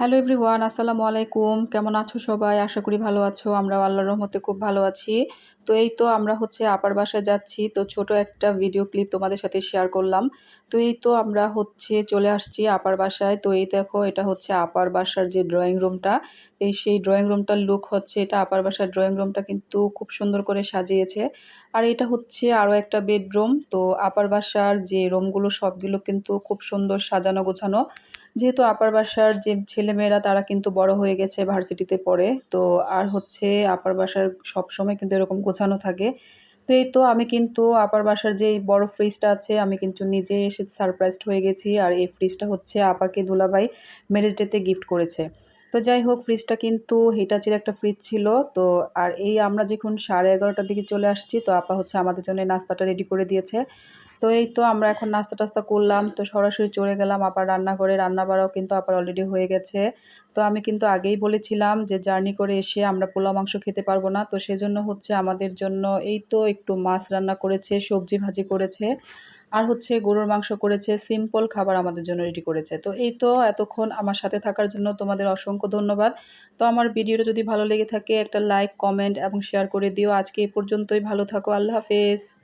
Hello everyone আসসালামু আলাইকুম। কেমন আছো সবাই? আশা করি ভালো আছো। আমরা আল্লাহর রহমতে খুব ভালো আছি। তো এই তো আমরা হচ্ছে আপার বাসায় যাচ্ছি। তো ছোট একটা ভিডিও ক্লিপ তোমাদের সাথে শেয়ার করলাম। তো এই তো আমরা হচ্ছে চলে আসছি আপার বাসায়। তো এই দেখো, এটা হচ্ছে আপার বাসার যে ড্রয়িং রুমটা এই সেই ড্রয়িং রুমটার লুক হচ্ছে এটা আপার বাসার ড্রয়িং রুমটা কিন্তু খুব সুন্দর করে সাজিয়েছে। আর এটা হচ্ছে আরও একটা বেডরুম তো আপার বাসার যে রুমগুলো সবগুলো কিন্তু খুব সুন্দর সাজানো গোছানো। যেহেতু আপার বাসার যে ছেলেমেয়েরা তারা কিন্তু বড় হয়ে গেছে ভার্সিটিতে পড়ে। তো আর হচ্ছে আপার বাসার সবসময় কিন্তু এরকম গোছানো থাকে। তো এই তো আমি কিন্তু আপার বাসার যে বড় ফ্রিজটা আছে, আমি কিন্তু নিজে এসে সারপ্রাইজড হয়ে গেছি। আর এই ফ্রিজটা হচ্ছে আপাকে দুলাভাই ম্যারেজ ডেতে গিফট করেছে। তো যাই হোক ফ্রিজটা কিন্তু হিটাচির একটা ফ্রিজ ছিল। তো আর এই আমরা যখন সাড়ে এগারোটার দিকে চলে আসছি, তো আপা হচ্ছে আমাদের জন্য নাস্তাটা রেডি করে দিয়েছে। তো এই তো আমরা এখন নাস্তা টাস্তা করলাম, তো সরাসরি চলে গেলাম আপার রান্নাঘরে। রান্না বাড়াও কিন্তু আপার অলরেডি হয়ে গেছে। তো আমি কিন্তু আগেই বলেছিলাম যে জার্নি করে এসে আমরা পোলাও মাংস খেতে পারব না। তো সেজন্য হচ্ছে আমাদের জন্য এই তো একটু মাছ রান্না করেছে, সবজি ভাজি করেছে। আর হচ্ছে গরুর মাংস করেছে সিম্পল খাবার আমাদের জন্য রেডি করেছে। তো এই তো এতক্ষণ আমার সাথে থাকার জন্য তোমাদের অসংখ্য ধন্যবাদ। তো আমার ভিডিওটা যদি ভালো লেগে থাকে একটা লাইক কমেন্ট এবং শেয়ার করে দিও। আজকে এই পর্যন্তই, ভালো থাকো, আল্লাহ হাফেজ।